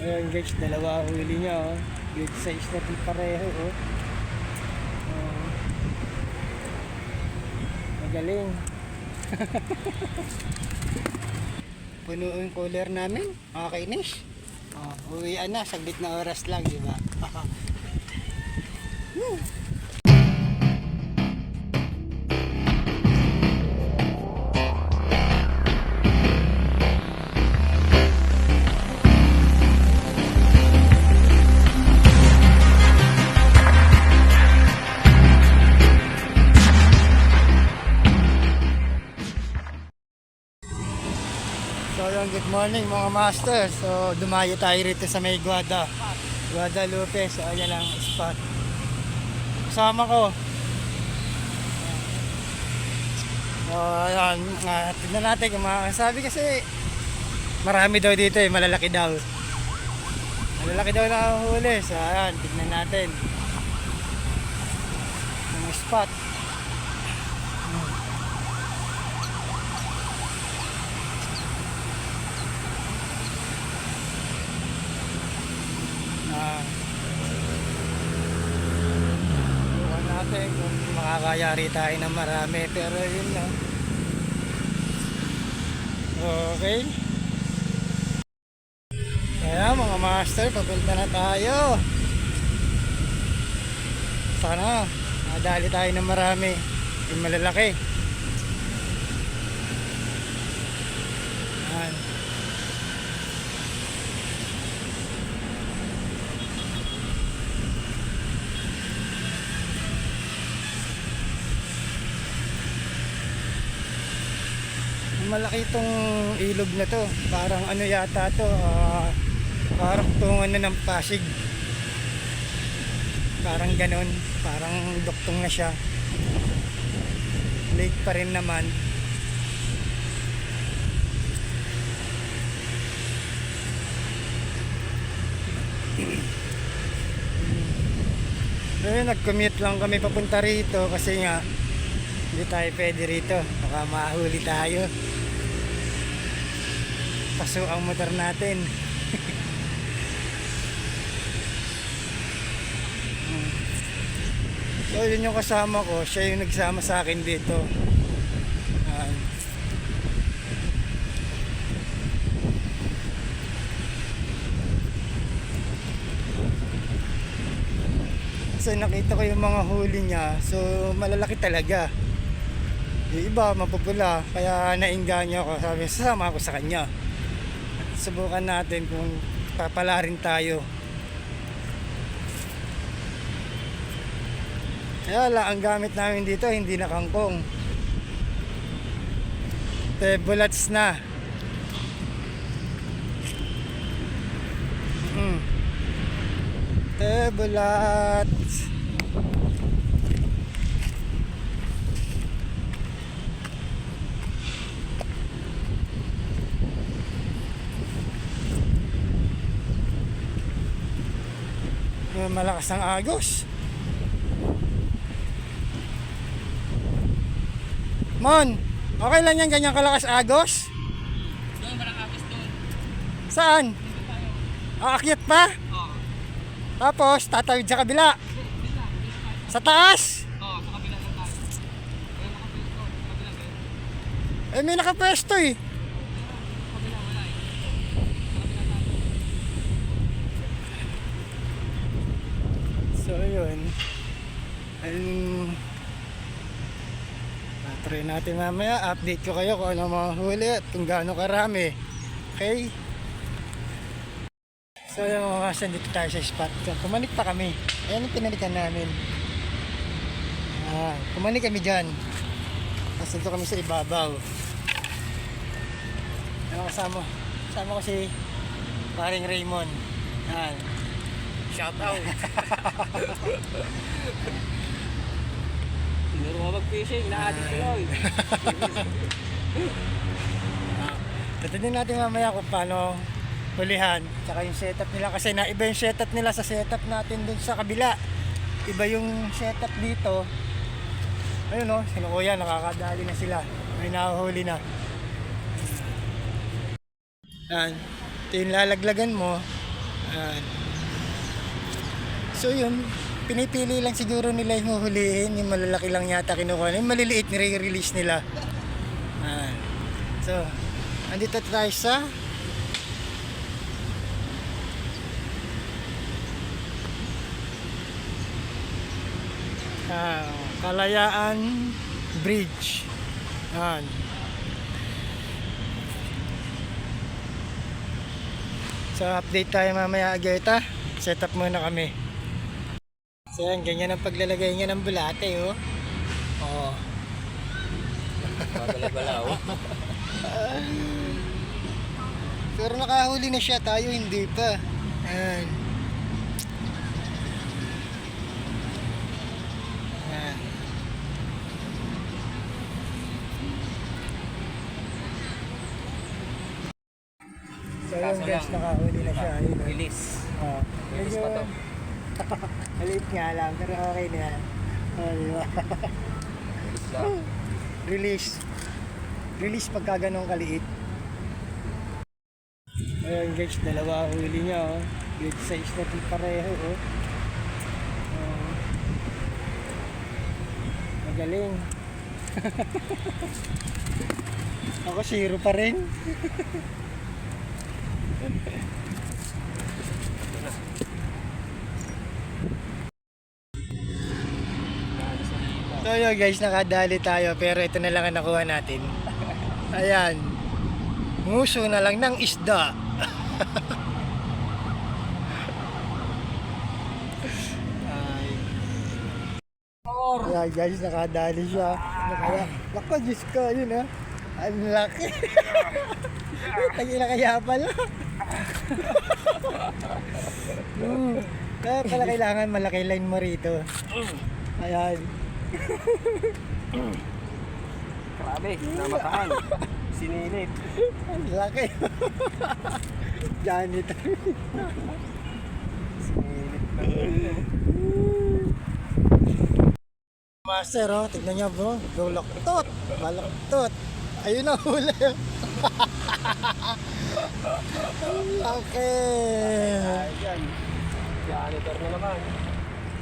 Ayan guys, dalawa huli niya oh. Good size na din pareho oh. Magaling. Puno yung cooler namin. Makakainis. Oh, uwian na. Saglit na oras lang, di ba? Woo! good morning mga master. So dumayo tayo rito sa may Guada. Guadalupe. So ayan ang spot. Kasama ko. So ayan, uh, tignan natin kung makakasabi kasi marami daw dito eh, malalaki daw. Malalaki daw na huli. So ayan, tignan natin. Ang spot. Ah. Subukan natin kung makakayari tayo ng marami pero yun lang. Okay. Kaya mga master, papunta na tayo. Sana madali tayo ng marami. Yung malalaki. Yan. Malaki itong ilog na to parang ano yata to ah, parang tungan na ng pasig parang ganon parang duktong na siya lake pa rin naman Ngayon, nag-commute lang kami papunta rito kasi nga hindi tayo pwede rito. Baka mahuli tayo. Paso ang motor natin. So yun yung kasama ko. Siya yung nagsama sa akin dito. So nakita ko yung mga huli niya. So malalaki talaga. Yung iba mapupula. Kaya nainganyo ako. Sabi sasama ako sa kanya. Subukan natin kung papala rin tayo. Kaya lang, ang gamit namin dito hindi na kangkong. Tebulats na. Mm. Tebulats. Yung malakas ang agos. Mon, okay lang yan ganyan kalakas agos? Doon, malakapis doon. Saan? Aakyat pa? Oo. Tapos, tatawid sa kabila. Sa taas? Oo, sa kabila sa kayo. Eh, may nakapwesto eh. Sa kabila, wala eh. So, yun. Ayun. Try natin mamaya. Update ko kayo kung ano mga huli at kung gaano karami. Okay? So, yung mga kasan dito tayo sa spot. So, pumanik pa kami. Ayan yung pinalikan namin. Ah, pumanik kami dyan. Tapos dito kami sa ibabaw. Ano kasama? Kasama ko si paring Raymond. Yan. Shout out. Tinuro ka mag-fishing, na-addict ko yun. Tatandin natin mamaya kung paano hulihan. Tsaka yung setup nila. Kasi naiba yung setup nila sa setup natin dun sa kabila. Iba yung setup dito. Ayun o, sinukuya, nakakadali na sila. May nahuhuli na. Yan. Ito yung lalaglagan mo. Yan. So yun, pinipili lang siguro nila yung huhulihin, yung malalaki lang yata kinukuha. Yung maliliit, nire-release nila. Yan. So, andito tayo sa ah, Kalayaan Bridge. Yan. So update tayo mamaya agad Set up muna kami. So yan, ganyan ang paglalagay niya ng bulate oh. Oh. Bagalay-balaw. Pero nakahuli na siya, tayo hindi pa. Ayan. Ayan. So yun guys, nakahuli na siya. Ayun, oh. Release. Oh. Release pa to. Maliit nga lang, pero okay na yan. Oh? Release. Release. Pagka ganun kaliit. Ayun guys, dalawa huli niya oh. Good size na din pareho oh. Oh. Magaling. Ako zero pa rin. So yun guys, nakadali tayo pero ito na lang ang nakuha natin. Ayan. Nguso na lang ng isda. Ay. Ayan guys, nakadali siya. Nakaya, naku, Diyos ko, yun ha. Ang laki. Tagila kaya pala. Hmm. Kaya pala kailangan malaki line mo rito. Ayan. Grabe, namataan. Sinilip. Ang laki. Janitor. Master, oh, tignan niyo bro. Balaktot. Balaktot. Ayun na huli. Ang laki. Janitor na naman.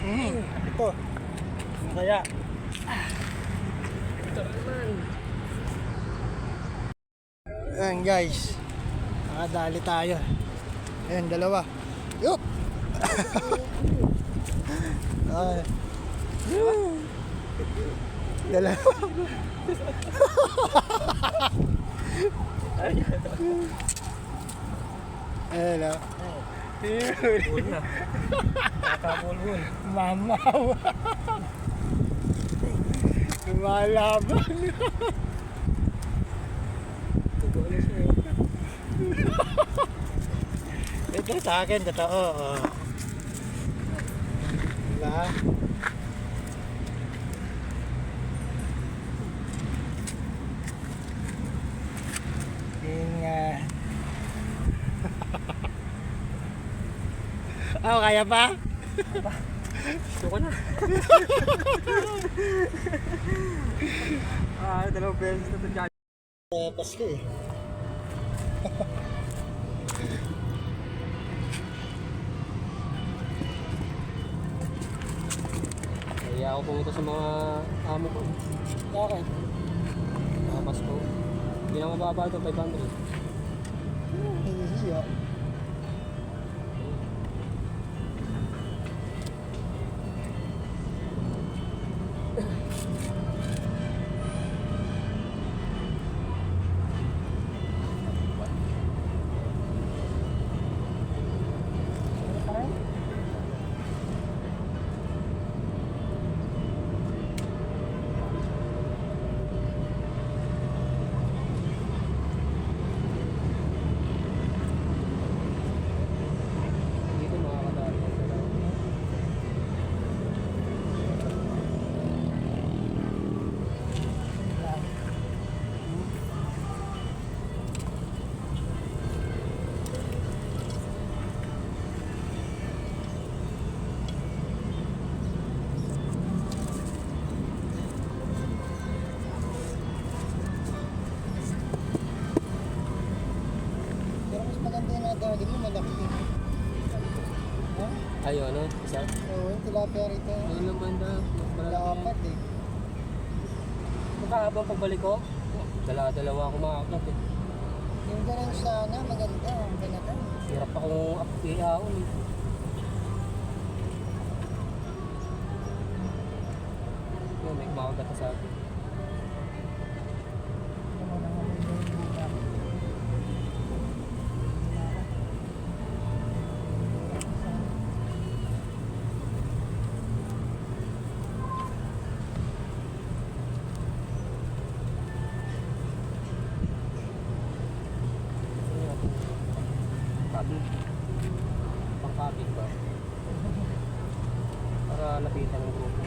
Mm, ito. Kaya? Janitor naman. Ayan guys. Nakadali tayo. Ayan, dalawa. Yup! Ay. Dalawa. Ayan o. Bull na. Nakabulbul. Mamaw. Lumalaban. Tugol na siya. Ito sa akin, totoo. Oh. Diba? Yun nga. oh, kaya pa? Gusto ko na. ah, dalawang beses na ito dyan. Uh, Pasko eh. Kaya ako pumunta sa mga amo ko. Bakit? Mga Pasko. Hindi na mababa ito, 500. Hihiya. Ayo, Isa? Oo, yung tilapia rito. Ayun lang banda. Wala apat eh. Makahabang pagbalik ko, dala-dalawa ako makakat eh. Yung ganun sana, maganda. Ang ganito. Hirap akong ihaon eh. Yun, may kumakagat sa akin. Kabig. Pangkabig ba? Para lapitan ng grupo.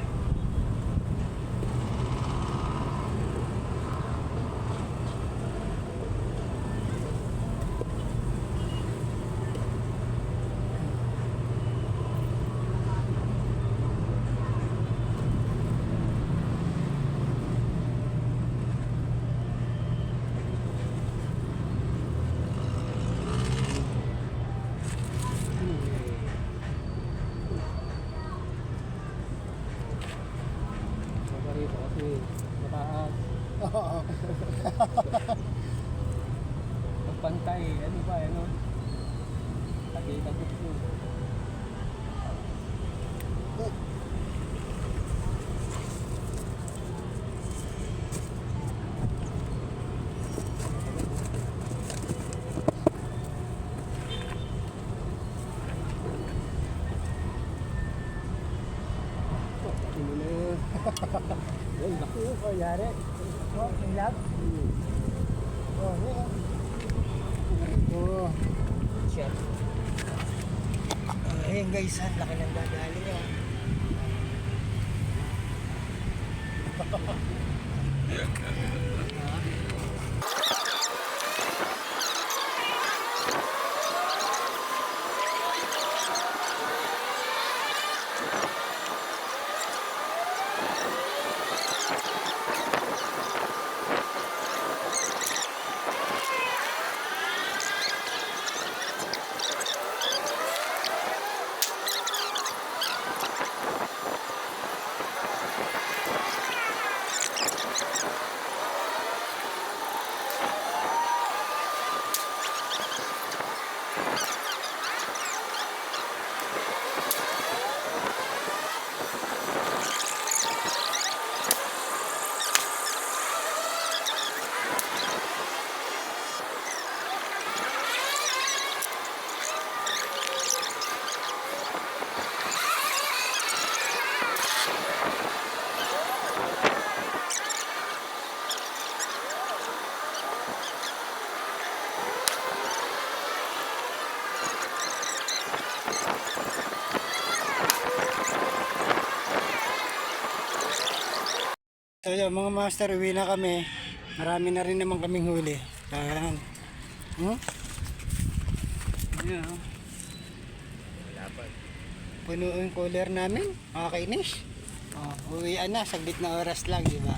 Saka rito kasi mataas. Oo. Pagpantay, ano ba, ano? Tagi-tagot yun. Good. Ano na yun? Ay, laki yun. Oh. Oh, may lab. Oh, yun. Oh. Siya. Oh, ayun guys, ang laki ng dadali niya. So yun, mga master, uwi na kami. Marami na rin naman kaming huli. Ayan. Hmm? Ayan. oh. Puno yung cooler namin. Makakainis. Oh, uwian na. Saglit na oras lang, di ba?